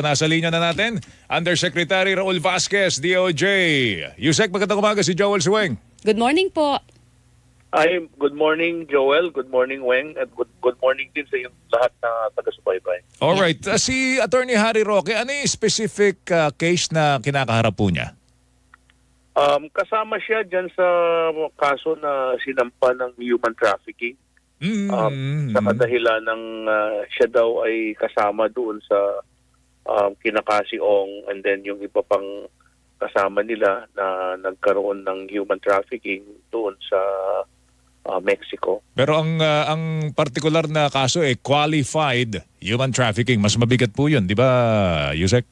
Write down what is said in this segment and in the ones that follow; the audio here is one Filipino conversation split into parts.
Nasa linya na natin, Undersecretary Raul Vasquez, DOJ. Yusek, magandang umaga si Joel Suweng. Good morning po. Ay, good morning Joel, good morning Weng, at good, good morning din sa yung lahat na taga-subaybay. Alright, uh, si Attorney Harry Roque, ano yung specific uh, case na kinakaharap po niya? Um, kasama siya dyan sa kaso na sinampa ng human trafficking. Mm. Um, sa kadahilan ng ah, siya daw ay kasama doon sa um, kinakasiong and then yung iba pang kasama nila na nagkaroon ng human trafficking doon sa ah, Mexico. Pero ang uh, ang particular na kaso eh qualified human trafficking. Mas mabigat po 'yun, 'di ba, Yusek?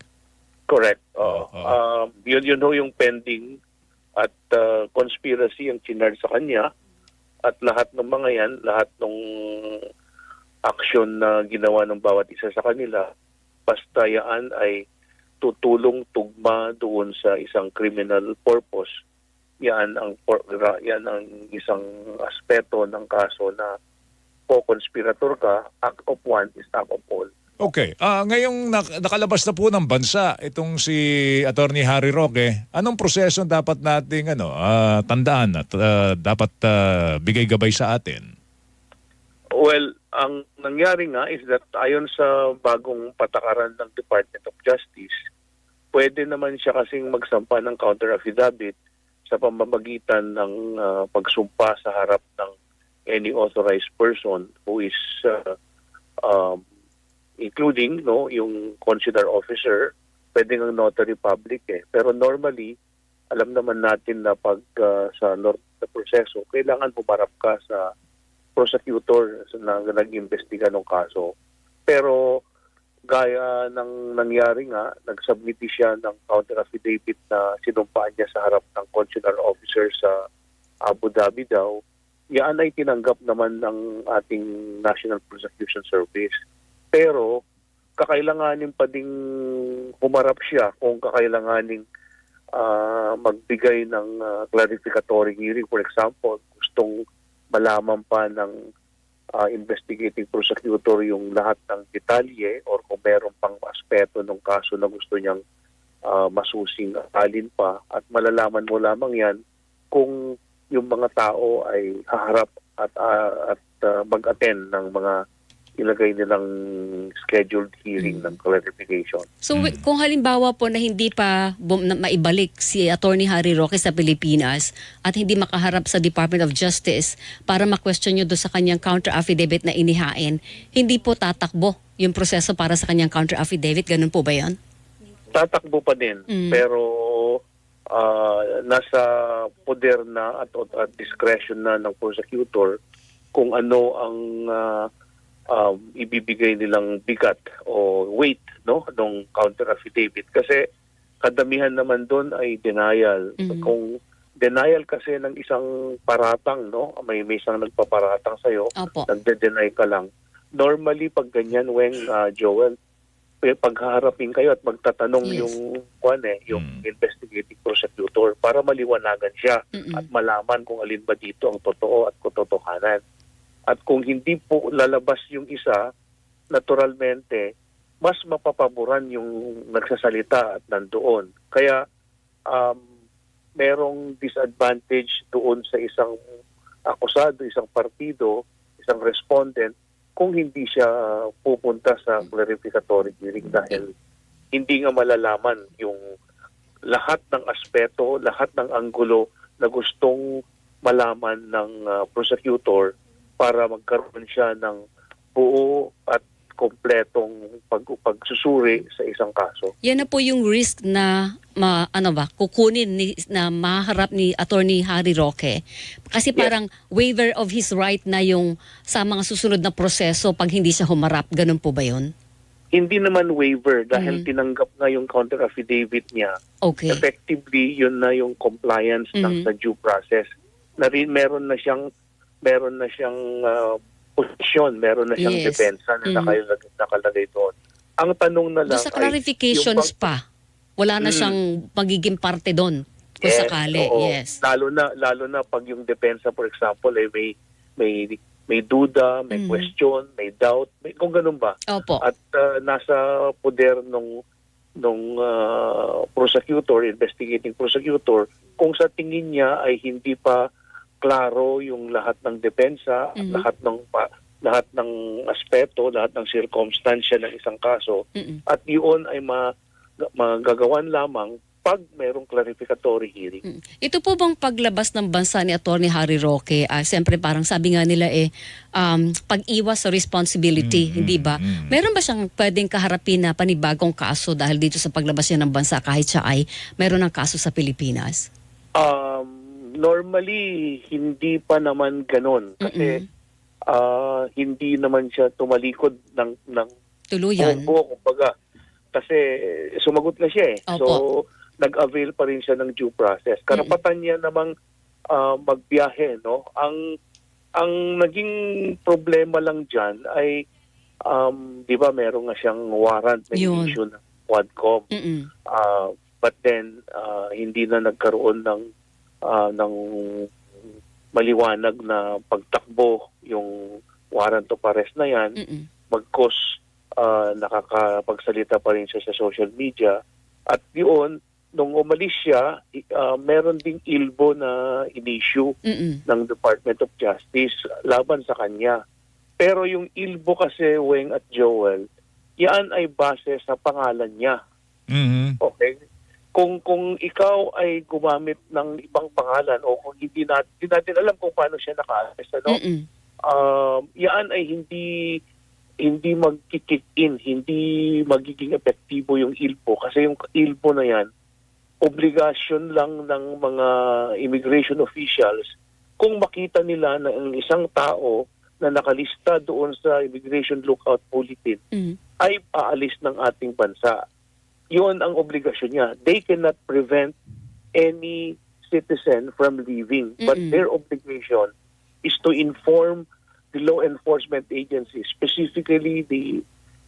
Correct. Oo. Oo. Um, yun yun ho yung pending at uh, conspiracy ang chinard sa kanya at lahat ng mga yan, lahat ng action na ginawa ng bawat isa sa kanila, basta yan ay tutulong tugma doon sa isang criminal purpose. Yan ang yan ang isang aspeto ng kaso na co-conspirator ka, act of one is act of all. Okay. Ah, ngayong nak- nakalabas na po ng bansa itong si Attorney Harry Roque, anong proseso dapat nating ano, ah, tandaan at ah, dapat ah, bigay gabay sa atin? Well, ang nangyari nga is that ayon sa bagong patakaran ng Department of Justice, pwede naman siya kasing magsampa ng counter affidavit sa pamamagitan ng ah, pagsumpa sa harap ng any authorized person who is ah, um, including no yung consular officer, pwede ng notary public eh. Pero normally, alam naman natin na pag ah, sa nor- sa proseso, kailangan pumarap ka sa prosecutor na nag-imbestiga ng kaso. Pero gaya ng nangyari nga, nagsubmit siya ng counter affidavit na sinumpaan niya sa harap ng consular officer sa Abu Dhabi daw. Yan ay tinanggap naman ng ating National Prosecution Service. Pero kakailanganin pa ding humarap siya kung kakailanganin ah, magbigay ng ah, clarificatory hearing. For example, gustong malaman pa ng ah, investigating prosecutor yung lahat ng detalye or kung meron pang aspeto ng kaso na gusto niyang ah, masusing alin pa. At malalaman mo lamang yan kung yung mga tao ay haharap at ah, at ah, mag-attend ng mga ilagay nilang scheduled hearing ng clarification. So kung halimbawa po na hindi pa bum- na maibalik si Attorney Harry Roque sa Pilipinas at hindi makaharap sa Department of Justice para ma-question nyo doon sa kanyang counter affidavit na inihain, hindi po tatakbo yung proseso para sa kanyang counter affidavit. Ganun po ba yan? tatakbo pa din Mm. pero ah, nasa poder na at, at discretion na ng prosecutor kung ano ang ah, um, ibibigay nilang bigat o weight no ng counter affidavit kasi kadamihan naman doon ay denial Mhm. kung denial kasi ng isang paratang no may may isang nagpaparatang sa Opo. nagde-deny ka lang. Normally, pag ganyan, Weng, ah, Joel, eh, paghaharapin kayo at magtatanong Yes. yung, kwan eh, yung Mm. investigating prosecutor para maliwanagan siya Mm-mm. at malaman kung alin ba dito ang totoo at katotohanan. At kung hindi po lalabas yung isa, naturalmente, mas mapapaboran yung nagsasalita at nandoon. Kaya, um, merong disadvantage doon sa isang akusado, isang partido, isang respondent, kung hindi siya pupunta sa clarificatory hearing dahil hindi nga malalaman yung lahat ng aspeto, lahat ng anggulo na gustong malaman ng ah, prosecutor para magkaroon siya ng buo at kompletong pag pagsusuri sa isang kaso. Yan na po yung risk na ma, ano ba, kukunin ni, na maharap ni Attorney Harry Roque. Kasi Yes. parang waiver of his right na yung sa mga susunod na proseso pag hindi siya humarap. Ganun po ba yun? Hindi naman waiver dahil Mhm. tinanggap nga yung counter affidavit niya. Okay. Effectively, yun na yung compliance ng Mhm. sa due process. Na rin, meron na siyang meron na siyang ah, posisyon, meron na siyang Yes. depensa na Mhm. nakalagay, nakalagay doon. Ang tanong na lang ay, clarifications yung pa, wala na Mm. siyang magiging parte doon kung Yes, sakali. oo. Yes. Lalo na lalo na pag yung depensa for example ay may may may duda, may Mhm. question, may doubt, may kung ganun ba. Opo. At uh, nasa poder ng nung ah, prosecutor, investigating prosecutor, kung sa tingin niya ay hindi pa klaro yung lahat ng depensa, Mhm. lahat ng pa, lahat ng aspeto, lahat ng circumstansya ng isang kaso, Mm-mm. at yun ay ma, magagawan lamang pag merong clarificatory hearing. Mm. Ito po bang paglabas ng bansa ni Attorney Harry Roque, ah, siyempre parang sabi nga nila eh, um, pag-iwas sa responsibility, Mm, hindi ba? mm, mm. Meron ba siyang pwedeng kaharapin na panibagong kaso dahil dito sa paglabas niya ng bansa kahit siya ay meron ng kaso sa Pilipinas? Um, normally, hindi pa naman ganon. Kasi ah, hindi naman siya tumalikod ng, ng Tuluyan. buo, kumbaga. Kasi sumagot na siya eh. Opo. So, nag-avail pa rin siya ng due process. Karapatan niya namang ah, magbiyahe, no? Ang ang naging problema lang diyan ay um, 'di ba meron nga siyang warrant na Yun. issue ng Quadcom. Mm-mm. Ah, but then ah, hindi na nagkaroon ng ah, ng maliwanag na pagtakbo yung warrant of arrest na yan Mm-mm. magkos ah, nakakapagsalita pa rin siya sa social media at yun nung umalis siya ah, meron ding ilbo na in-issue Mm-mm. ng Department of Justice laban sa kanya pero yung ilbo kasi Weng at Joel yan ay base sa pangalan niya Mhm. Okay. Kung kung ikaw ay gumamit ng ibang pangalan o kung hindi natin, hindi natin alam kung paano siya naka-arrest, ano? Mm-mm. Um, yan ay hindi hindi mag-kick in, hindi magiging epektibo yung ilpo kasi yung ilpo na yan obligasyon lang ng mga immigration officials kung makita nila na ang isang tao na nakalista doon sa immigration lookout bulletin Mm. ay aalis ng ating bansa. Yun ang obligasyon niya. They cannot prevent any citizen from leaving. But Mm-mm. their obligation is to inform the law enforcement agency, specifically the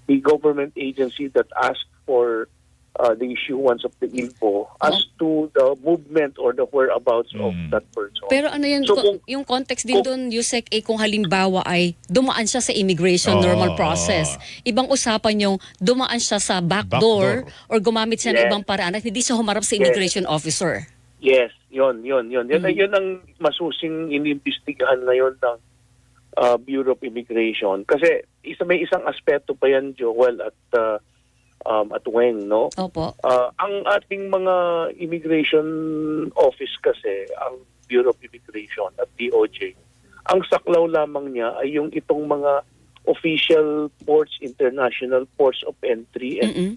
the government agency that asked for uh, the issuance of the info as to the movement or the whereabouts of Mm. that person. Pero ano yun, So, kung- yung context din kung- doon, Yusek, eh, kung halimbawa ay dumaan siya sa immigration Oo, normal oo. process. Ibang usapan yung dumaan siya sa back, Back door, door. or gumamit siya ng Yes. ibang paraan at hindi siya humarap sa Yes. immigration officer. Yes, yon, yon, yon. Yan, Mm. yun ang masusing inimbestigahan ngayon ng uh, Bureau of Immigration. Kasi isa may isang aspeto pa yan, Joel, at uh, um, at Weng, no? Opo. Uh, ang ating mga immigration office kasi, ang Bureau of Immigration at DOJ, ang saklaw lamang niya ay yung itong mga official ports, international ports of entry and Mm-mm.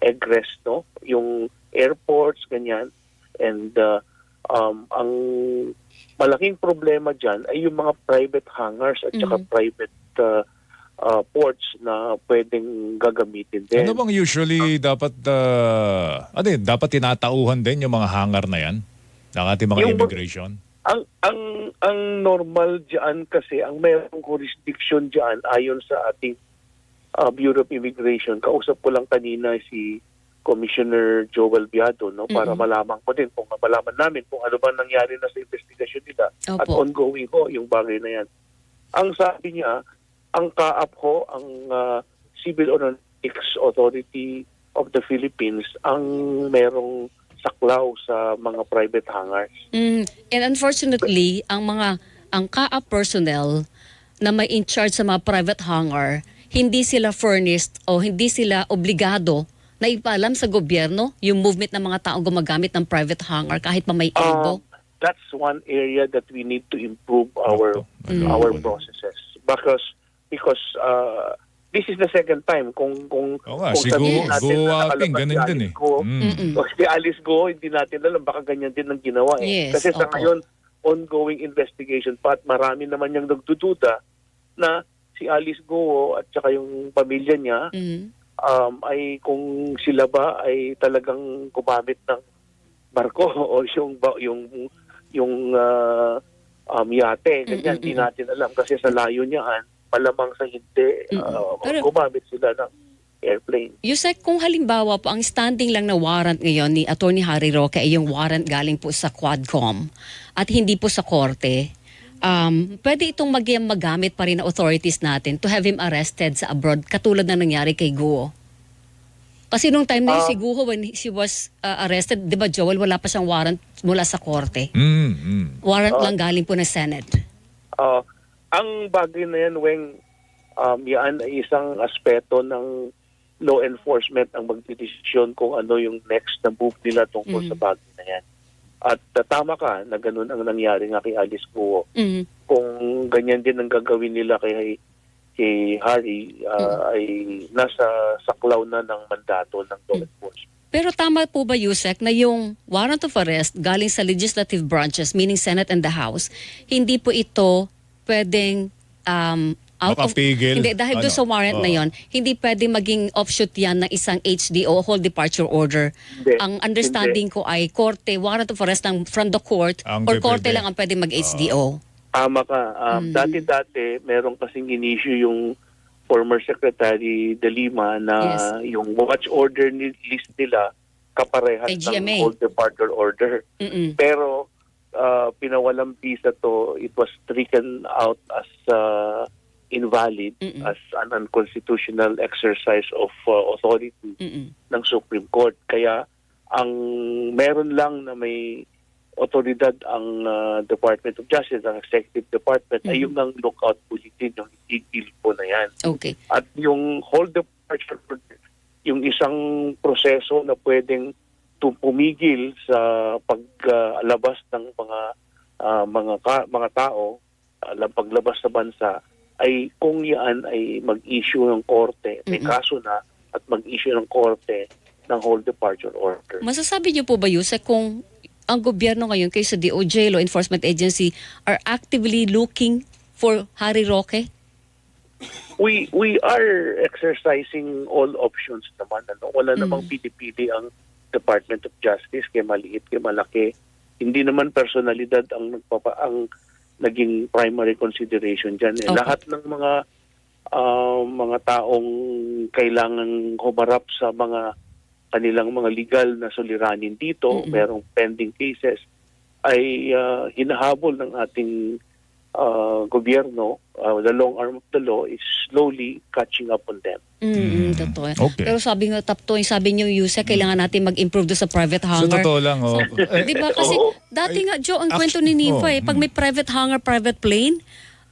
egress, no? Yung airports, ganyan. And uh, um, ang malaking problema dyan ay yung mga private hangars at saka Mhm. private uh, uh, ports na pwedeng gagamitin din. Ano bang usually dapat, uh, ano yun, dapat tinatauhan din yung mga hangar na yan? Ng ating mga Yung- immigration? Ang ang ang normal diyan kasi ang mayroong jurisdiction diyan ayon sa ating uh, Bureau of Immigration. Kausap ko lang kanina si Commissioner Joel Biado no para Mhm. malaman ko din kung malaman namin kung ano ba nangyari na sa investigation nila at Opo. ongoing ho yung bagay na yan. Ang sabi niya, ang kaap ho, ang uh, Civil Aeronautics Authority of the Philippines ang merong saklaw sa mga private hangars. Mm, and unfortunately, ang mga ang KAA personnel na may in charge sa mga private hangar, hindi sila furnished o hindi sila obligado na ipaalam sa gobyerno yung movement ng mga taong gumagamit ng private hangar kahit pa may ilbo. Um, that's one area that we need to improve our Mm. our processes because because uh, this is the second time kung kung Oo nga, kung si sabihin Go, natin Go na Aping, nakalabas ganun si din eh. Alice Go, Mm. Mm-mm. o si Alice Go, hindi natin alam baka ganyan din ang ginawa eh. Yes, Kasi sa opo. ngayon ongoing investigation pa at marami naman yung nagdududa na si Alice Go at saka yung pamilya niya Mm. um, ay kung sila ba ay talagang gumamit ng barko o yung ba- yung yung ah, um, yate ganyan Mm, mm, di mm. natin alam kasi sa layo niyan malamang sa hindi Mm, mm. ah, Pero- gumamit sila ng airplane Yusek, kung halimbawa po ang standing lang na warrant ngayon ni Attorney Harry Roque ay yung warrant galing po sa Quadcom at hindi po sa korte, um, pwede itong mag magamit pa rin ng authorities natin to have him arrested sa abroad katulad na nangyari kay Guo. Kasi nung time na yun, Ah. siguro when she was uh, arrested, di ba Joel, wala pa siyang warrant mula sa korte. Mm, mm. Warrant Ah. lang galing po ng Senate. Ah, ang bagay na yan, Weng, um, yan ay isang aspeto ng law enforcement ang magdidesisyon kung ano yung next na move nila tungkol Mhm. sa bagay na yan. At uh, tama ka na ganun ang nangyari nga kay Alice Guo. Mhm. Kung ganyan din ang gagawin nila kay, kay Harry, ah, ay nasa saklaw na ng mandato ng law enforcement. Pero tama po ba, Yusek, na yung warrant of arrest galing sa legislative branches, meaning Senate and the House, hindi po ito pwedeng um, out Makapigil. of... Hindi, dahil doon Ano? sa warrant na Oo. yon, hindi pwedeng maging offshoot yan ng isang HDO, hold departure order. Hindi. Ang understanding ko ay korte, warrant of arrest ng from the court, Ang or pwede. korte lang ang pwedeng mag-HDO. Tama ka. Um, Dati-dati, meron kasing in-issue yung former Secretary De Lima na yung watch order ni list nila kaparehas ng hold departure order. Mm-mm. Pero uh, pinawalang visa to, it was stricken out as uh, invalid, Mm-mm. as an unconstitutional exercise of uh, authority Mm-mm. ng Supreme Court. Kaya ang meron lang na may otoridad ang uh, Department of Justice, ang Executive Department, ay Mhm. yung ng lookout bulletin, yung itigil po na yan. Okay. At yung hold departure, yung isang proseso na pwedeng pumigil sa paglabas ng mga ah, mga ka- mga tao uh, paglabas sa bansa ay kung yan ay mag-issue ng korte, may Mm-mm. kaso na at mag-issue ng korte ng hold departure order. Masasabi niyo po ba, Yusek, kung ang gobyerno ngayon kayo sa DOJ, Law Enforcement Agency, are actively looking for Harry Roque? we we are exercising all options naman ano wala Mm. namang pili-pili ang Department of Justice kay maliit kay malaki hindi naman personalidad ang nagpapa ang naging primary consideration diyan eh. Okay. lahat ng mga ah, mga taong kailangan humarap sa mga kanilang mga legal na suliranin dito Mm-mm. merong pending cases ay ah, hinahabol ng ating ah, gobyerno, ah, the long arm of the law is slowly catching up on them. Mm, totoo. Okay. Pero sabi nga, Taptoy, sabi niyo, Yusek, kailangan natin mag-improve doon sa private Sa hangar. totoo lang, oh. Eh, Di ba? Kasi Oo. dati nga, Joe, ang kwento ni Nifa oh, eh, pag may private hangar, private plane,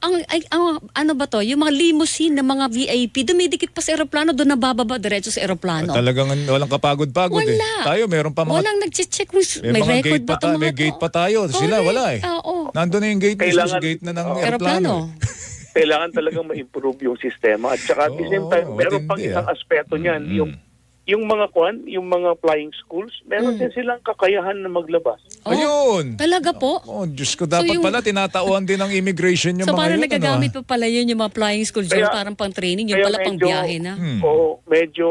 ang, ay, ang ano ba to, yung mga limousine ng mga VIP, dumidikit pa sa aeroplano, doon nabababa diretso sa aeroplano. Talagang walang kapagod-pagod eh. Wala. Tayo, meron pa mga... Walang kung s- may, may, mga record gate ba pa, ta- may mga gate to. pa tayo. Sila, Correct. wala eh. Ah, Oo. Nandun na yung gate, Kailangan- sa gate na ng Oh. aeroplano. Aeroplano. Kailangan talagang ma-improve yung sistema. At saka at the same Oo, time, meron pang matindi, isang ah. aspeto niyan, Mm. yung yung mga kwan, yung mga flying schools, Mm. meron din silang kakayahan na maglabas. Oh, Ayun. Talaga po? Oh, Diyos ko, dapat yung- pala tinatauhan din ng immigration yung so mga parang yun. nagagamit ano, pa pala yun yung mga flying school Kaya- parang pang training, yung pala pang medyo- biyahe na. Hmm. Oo, medyo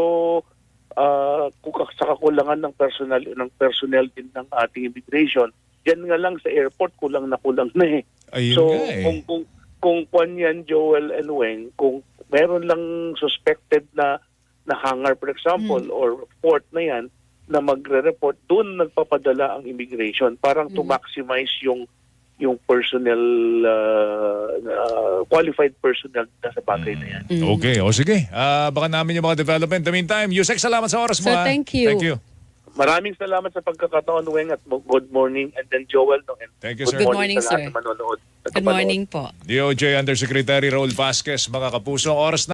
ah, kuka- sa kakulangan ng personal ng personnel din ng ating immigration. Diyan nga lang sa airport kulang na kulang na eh. Ayun so nga eh. kung kung kung kwan yan Joel and Weng, kung meron lang suspected na na hangar for example Hmm. or port na yan na magre-report doon nagpapadala ang immigration parang to Hmm. maximize yung yung personnel ah, ah, qualified personnel na sa bagay na yan. Mm. Okay, o sige. Ah, baka namin yung mga development. In the meantime, Yusek, salamat sa oras mo. Sir, ah. thank you. Thank you. Maraming salamat sa pagkakataon, Weng, at good morning. And then Joel, no, and Thank you, sir. Good morning, sir. Good morning po. DOJ Undersecretary Raul Vasquez, mga kapuso. Oras na